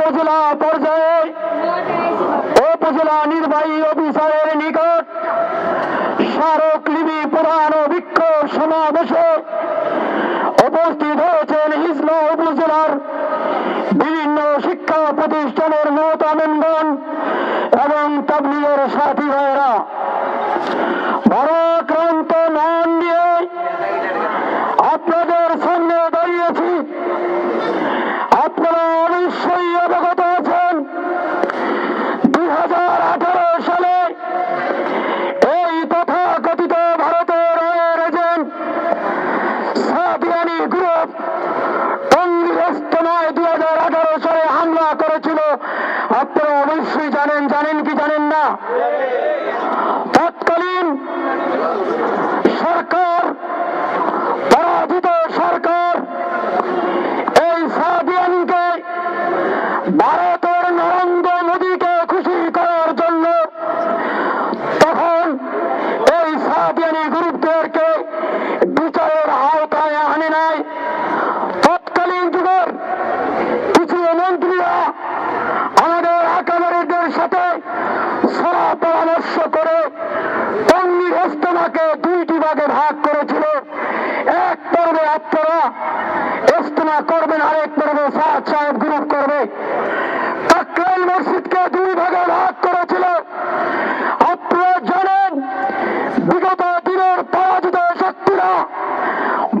উপজেলা পর্যায়ে উপজেলা নির্বাহী অবশ্যই জানেন জানেন কি জানেন না? তৎকালীন সরকার পরাজিত সরকার এই সাদিয়ানকে ভারতের নরেন্দ্র মোদীকে খুশি করার জন্য তখন এই সাদিয়ানি গ্রুপদেরকে বিচারের আওতায় আনে নাই তৎকালীন যুগের কিছু মন্ত্রীরা আমাদের আকামারিদের সাথে সরা পরামর্শ করে ইস্তেমাকে দুইটি ভাগে ভাগ করেছিল। এক পর্বে আপনারা ইস্তেমা করবেন আরেক পর্বে সাদ সাহেব গ্রুপ করবে। তাকরাইল মসজিদকে দুই ভাগে ভাগ করেছিল। আপনারা জানেন বিগত দিনের পরাজিত শক্তিরা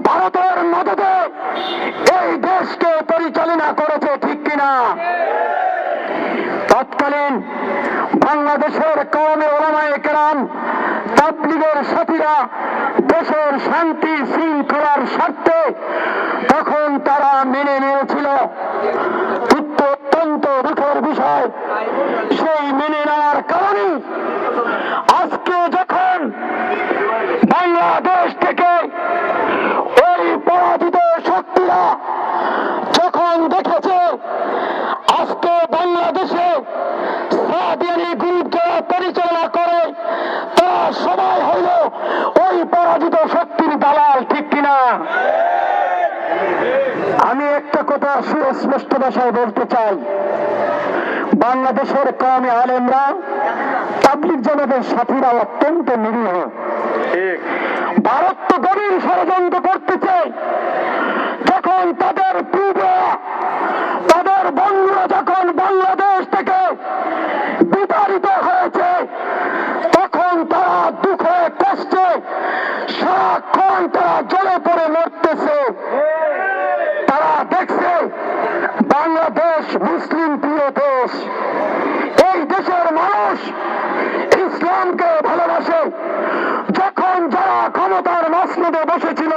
ভারতের মদতে এই দেশকে পরিচালনা করেছে ঠিক কিনা? তৎকালীন বাংলাদেশের কমে ওলামায় কেরাম সাথীরা দেশের শান্তি শৃঙ্খলার স্বার্থে তখন তারা মেনে নিয়েছিল। অত্যন্ত দুঃখের বিষয়, সেই মেনে নেওয়ার কারণে আজকে যখন বাংলাদেশ থেকে ওই পরাজিত শক্তিরা যখন দেখেছে আজকে বাংলাদেশে সাদিয়ানি গ্রুপ যারা পরিচালনা করে তারা সবাই হইল ওই পরাজিত শক্তির দালাল ঠিক কিনা আমি একটা কথা সুস্পষ্ট ভাষায় বলতে চাই বাংলাদেশের কমে আলেমরা তাবলিক জনদের সাথীরা অত্যন্ত নিরীহ। ভারত তো গভীর ষড়যন্ত্র চাই যখন তাদের পূর্বরা তাদের বন্ধুরা যখন বাংলাদেশ থেকে বিতাড়িত হয়েছে তখন তারা দুঃখে কষ্টে সারাক্ষণ তারা জলে পড়ে মরতেছে তারা দেখছে বাংলাদেশ মুসলিম প্রিয় দেশ এই দেশের মানুষ ইসলামকে ভালোবাসে যখন যারা ক্ষমতার মসনদে বসেছিল।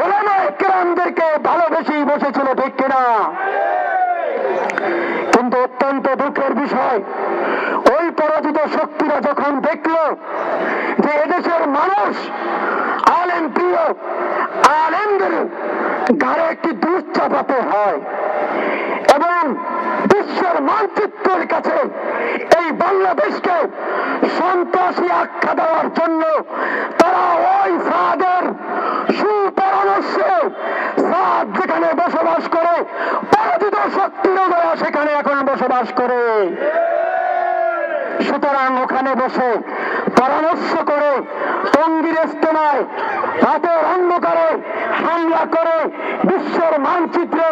ওলামা কেরামদেরকে ভালোবেসেই বসেছিল, ঠিক কিনা? কিন্তু অত্যন্ত দুঃখের বিষয়, ওই পরাজিত শক্তিরা যখন দেখল যে এদেশের মানুষ আলেম প্রিয়, আলেমদের ঘরে একটি দুধ চাপাতে হয় এবং বিশ্বের মানচিত্রের কাছে এই বাংলাদেশকে সন্ত্রাসী আখ্যা দেওয়ার জন্য সুপরামর্শে যেখানে বসবাস করে, পরাজিত শক্তিরও যারা সেখানে এখন বসবাস করে। সুতরাং ওখানে বসে পরামর্শ করে অন্ধকারে হামলা করে বিশ্বের মানচিত্রে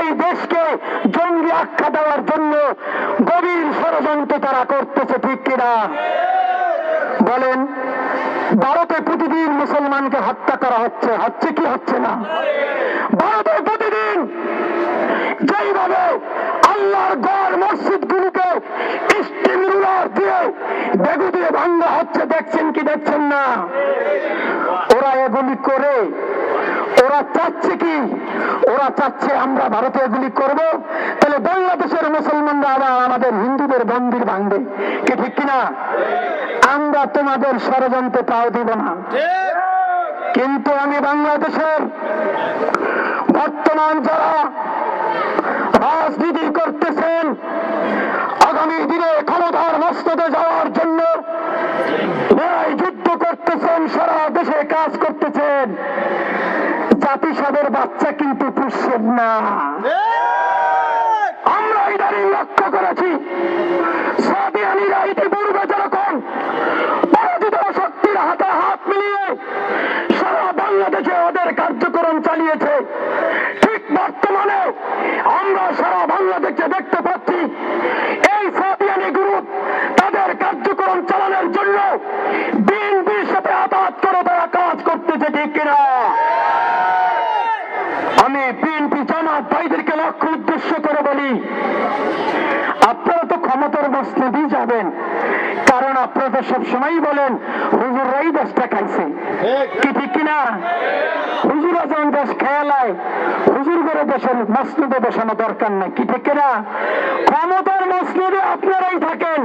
এই দেশকে জঙ্গি আখ্যা দেওয়ার জন্য গভীর ষড়যন্ত্র তারা করতেছে, ঠিক কিনা? বলেন ভারতে প্রতিদিন মুসলমানকে হত্যা করা হচ্ছে। হচ্ছে কি হচ্ছে না? ভারতে প্রতিদিন যেইভাবে আল্লাহর গড় মসজিদ গুলিকে বাংলাদেশের মুসলমানরা আবার আমাদের হিন্দুদের মন্দির ভাঙবে। কি ঠিক কিনা? আমরা তোমাদের ষড়যন্ত্রে পাও দিব না। কিন্তু আমি বাংলাদেশের বর্তমান যারা রাজনীতি করতেছেন আগামী দিনে ক্ষমতার মস্ততে যাওয়ার জন্য যুদ্ধ করতেছেন, সারা দেশে কাজ করতেছেন। জাতিসাদের বাচ্চা কিন্তু পুষছেন না আমরা এটা আমরা সারা বাংলাদেশে দেখতে পাচ্ছি এই সাদিয়ানি গ্রুপ তাদের কার্যক্রম চালানোর জন্য বিএনপির সাথে আঘাত করে তারা কাজ করতেছে ঠিক কিনা আমি বিএনপি ভাইদেরকে লক্ষ্য উদ্দেশ্য করে বলি, আপনারা তো ক্ষমতার মসনদই যাবেন। কারণ আপনারা তো সবসময় বলেন হুজুররাই দেশটা খাইছে। কি ঠিক কিনা? হুজুরা যখন দেশ খেয়ালায়, হুজুর করে দেশের বসানো দরকার নাই। কি ঠিক কিনা? ক্ষমতার আপনারাই থাকেন।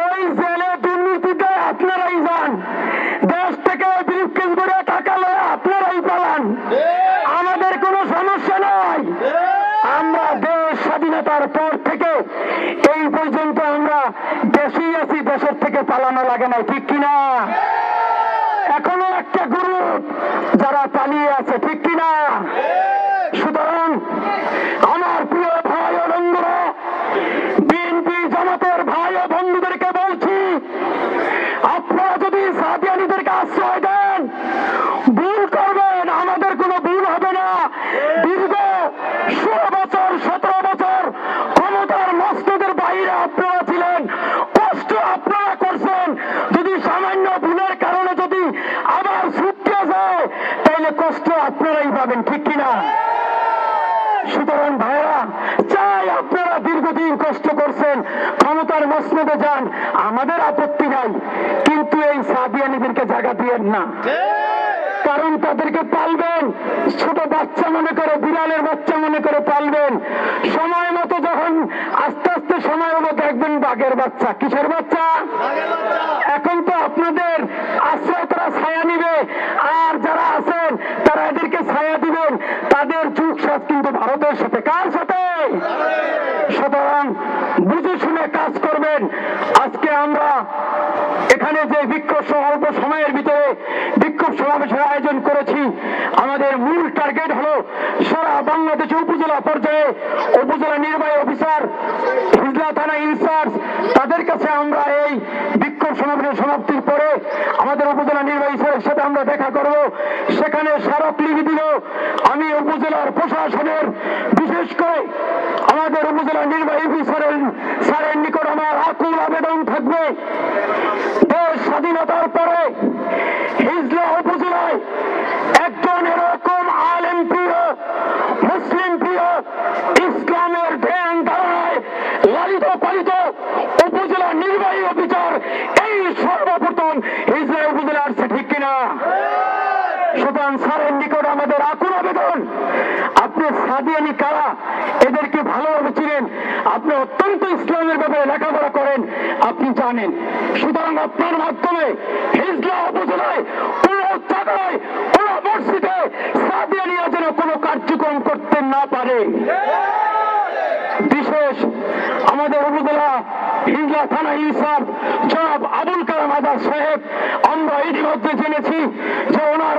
ওই জেলে দুর্নীতিতে আপনারাই যান দেশ থেকে ব্রিফকেস করে টাকা লয়ে আপনারাই পালান আমাদের কোনো সমস্যা নাই আমরা দেশ স্বাধীনতার পর থেকে এই পর্যন্ত আমরা দেশেই আছি দেশের থেকে পালানো লাগে না ঠিক কিনা এখনও একটা গ্রুপ যারা পালিয়ে আছে ঠিক কিনা সুতরাং আমার প্রিয় ভাই ও বন্ধুরা বিএনপি জামাতের ভাই ও বন্ধুদেরকে বলছি আপনারা যদি সাদিয়ানিদেরকে আশ্রয় দেন ভুল করবেন আমাদের কোনো ভুল হবে না দীর্ঘ ষোলো বছর সতেরো বছর ক্ষমতার মস্তদের বাইরে আপনারা ছিলেন কষ্ট আপনারা করছেন যদি সামান্য ভুলের কারণে যদি আবার ছুটতে যায় তাহলে কষ্ট আপনারাই পাবেন ঠিক কিনা? সুতরাং ভাইরা চাই আপনারা দীর্ঘদিন কষ্ট করছেন ক্ষমতার মসনদে যান আমাদের আপত্তি নাই কিন্তু এই সাদিয়ানিদেরকে জায়গা দিয়েন না। কারণ তাদেরকে পালবেন ছোট বাচ্চা মনে করে বিড়ালের বাচ্চা মনে করে পালবেন। সময় মতো যখন আস্তে আস্তে সময় হলো দেখবেন বাঘের বাচ্চা। কিসের বাচ্চা? এখন তো আপনাদের আশ্রয় তারা ছায়া নিবে আর যারা আছেন তারা এদেরকে ছায়া দিবেন তাদের যুগ সাজ কিন্তু ভারতের সাথে কার সাথে? সুতরাং বুঝে শুনে কাজ করবেন। আজকে আমরা এখানে যে বিক্ষোভ সহ অল্প সময়ের ভিতরে বিক্ষোভ সমাবেশের আয়োজন করেছি, আমাদের মূল টার্গেট হলো সারা বাংলাদেশে উপজেলা পর্যায়ে উপজেলা নির্বাহী অফিসার, হিজলা থানা ইনচার্জ, তাদের কাছে আমরা এই সমাবেশের সমাপ্তির পরে আমাদের উপজেলা নির্বাহী স্যারের সাথে আমরা দেখা করব। সেখানে স্মারক স্মারকলিপি দিল আমি উপজেলার প্রশাসনের, বিশেষ করে আমাদের উপজেলা নির্বাহী স্যারের স্যারের নিকট আমার আকুল আবেদন থাকবে দেশ স্বাধীনতার পরে হিজলা উপজেলায় একজন এরকম আলেম প্রিয় মুসলিম প্রিয় ইসলামের ধ্যান ধারণায় লালিত পালিত উপজেলা নির্বাহী অফিসার এই সর্বপ্রথম হিজলা উপজেলা আসছে ঠিক কিনা সুতরাং স্যারের নিকট আমাদের আকুল আবেদন আপনি সাদিয়ানি কারা? এদেরকে ভালোভাবে চিনেন। আপনি অত্যন্ত ইসলামের ব্যাপারে লেখাপড়া করেন, আপনি জানেন। সুতরাং আপনার মাধ্যমে হিজলা উপজেলায় কোন জায়গায় কোন মসজিদে সাদিয়ানিয়া যেন কোনো কার্যক্রম করতে না পারে। বিশেষ আমাদের উপজেলা হিজলা থানা ইনসাফ জনাব আবুল কালাম আজাদ সাহেব, আমরা ইতিমধ্যে জেনেছি যে ওনার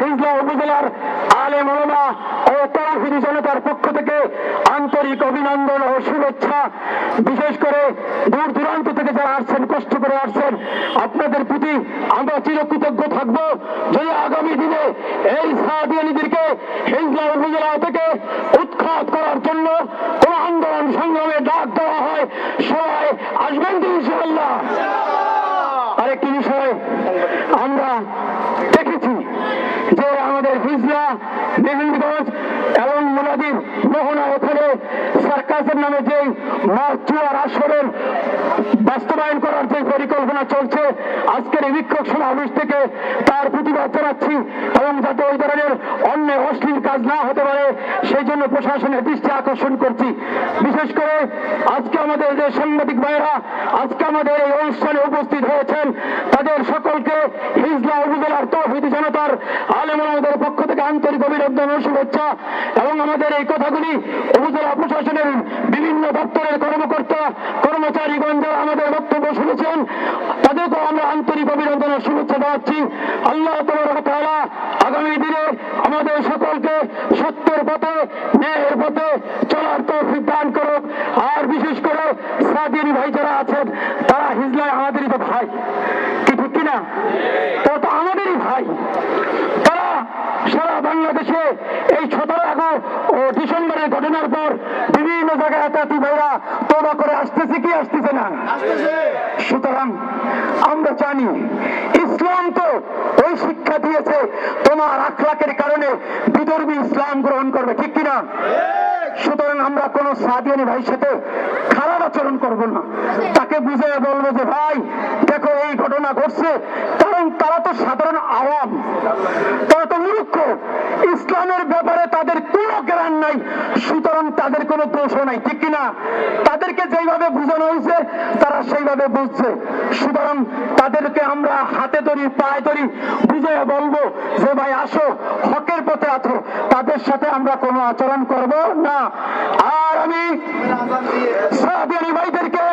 হিজলা উপজেলার আলেম ওলমা ও তরাফিদি জনতার পক্ষ থেকে আন্তরিক অভিনন্দন ও শুভেচ্ছা। বিশেষ করে দূর দূরান্ত থেকে যারা আসছেন, কষ্ট করে আসছেন, আপনাদের প্রতি আমরা চিরকৃতজ্ঞ থাকব। যদি আগামী দিনে এই সাহাবিয়ানিদেরকে হিজলা উপজেলা থেকে উৎখাত করার জন্য কোন আন্দোলন সংগ্রামে ডাক দেওয়া হয়, সবাই আসবেন ইনশাআল্লাহ আরেকটি বিষয় আমরা দেখেছি যে আমাদের হিজলা মেহেন্দিগঞ্জ এবং মোনাদির মোহনা ওখানে সার্কাসের নামে যে মার্চুয়ার আসরের বাস্তবায়ন করার যে পরিকল্পনা চলছে, আজকের এই বিক্ষোভ সমাবেশ থেকে তার প্রতিবাদ জানাচ্ছি এবং যাতে ওই ধরনের অন্য অশ্লীল কাজ না হতে পারে, সেই জন্য প্রশাসনের দৃষ্টি আকর্ষণ করছি। বিশেষ করে আজকে আমাদের যে সাংবাদিক ভাইরা আজকে আমাদের এই অনুষ্ঠানে উপস্থিত হয়েছেন তাদের সকলকে হিজলা উপজেলার তৌহিদি জনতার আলেমাদের পক্ষ থেকে আন্তরিক অভিনন্দন ও শুভেচ্ছা। এবং আমাদের এই কথাগুলি উপজেলা প্রশাসনের বিভিন্ন দপ্তর কর্মচারীগণ যারা আমাদের বক্তব্য শুনেছেন। তাদেরকেও আমরা আন্তরিক অভিনন্দন শুভেচ্ছা জানাচ্ছি। আল্লাহ তাআলা আগামী দিনে আমাদের সকলকে সত্যের পথে, ন্যায়ের পথে চলার তৌফিক দান করুক। আর বিশেষ করে সাদিনী ভাই যারা আছেন, তারা হিজলায় আমাদেরই তো ভাই। কিনা তারা তো আমাদেরই ভাই। তারা সারা বাংলাদেশে এই সতেরো আগস্ট ও ডিসেম্বরের ঘটনার পর বিভিন্ন জায়গায় একাতি ভাইরা তোবা করে আসতেছে কি আসতেছে না? সুতরাং আমরা জানি ইসলাম তো ওই শিক্ষা দিয়েছে তোমার আখলাকের কারণে বিদর্মী ইসলাম গ্রহণ করবে ঠিক কিনা? সুতরাং আমরা কোন সাদিয়ানি ভাইয়ের সাথে খারাপ আচরণ করব না। তাকে বুঝে বলব যে, ভাই, দেখো এই ঘটনা ঘটছে। কারণ তারা তো সাধারণ আওয়াম। তারা তো মূর্খ। ইসলামের ব্যাপারে তাদের কোনো জ্ঞান নাই। সুতরাং তাদের কোনো দোষও নাই। ঠিক কিনা তাদেরকে যেইভাবে বোঝানো হয়েছে, তারা সেইভাবে বুঝছে। সুতরাং তাদেরকে আমরা হাতে ধরি, পায়ে ধরি, বুঝে বলব যে, ভাই, আসো, হকের পথে আছো। তাদের সাথে আমরা কোনো আচরণ করব না। আর আমি সাহাবিয়ানি ভাইদেরকে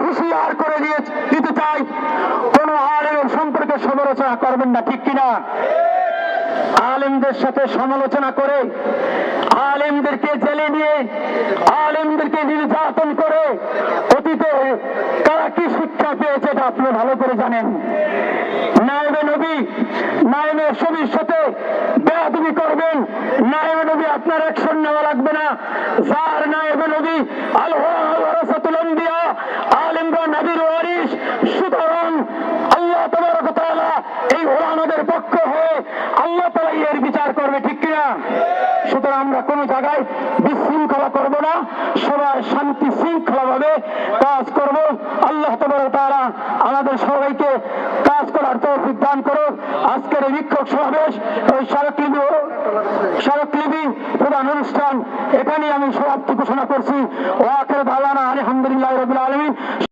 হুঁশিয়ার করে দিয়ে দিতে চাই, কোন সমালোচনা করবেন না, ঠিক কিনা? আলেমদের সাথে সমালোচনা করে, আলেমদেরকে জেলে নিয়ে, আলেমদেরকে নির্যাতন করে, অতীতে তারা কি শিক্ষা পেয়েছে এটা আপনি ভালো করে জানেন। নায়েবে নবী, নায়েবে ছবির সাথে বেয়াদবি করবেন, নায়েবে নবী আপনার অ্যাকশন নেওয়া লাগবে না, যার নায়েবে নবী আল ওয়ারাসাতুল আম্বিয়া আলেমরা নবীর ওয়ারিস সুতরাং আল্লাহ তাবারক ওয়া তাআলা এই ওলামাদের পক্ষ হয়ে তাআলা এর বিচার করবে ঠিক কিনা? সুতরাং আমরা কোনো জায়গায় বিশৃঙ্খলা করব না, সবাই শান্তি শৃঙ্খলা ভাবে কাজ করব। আল্লাহ ওয়া আমাদের সবাইকে কাজ করার তৌফিক দান করো আজকের এই বিক্ষোভ সমাবেশ, ওই স্মারকলিপি স্মারকলিপি প্রধান অনুষ্ঠান, এখানেই আমি সমাপ্তি ঘোষণা করছি। ও আখের দালানা আলহামদুলিল্লাহ রবিল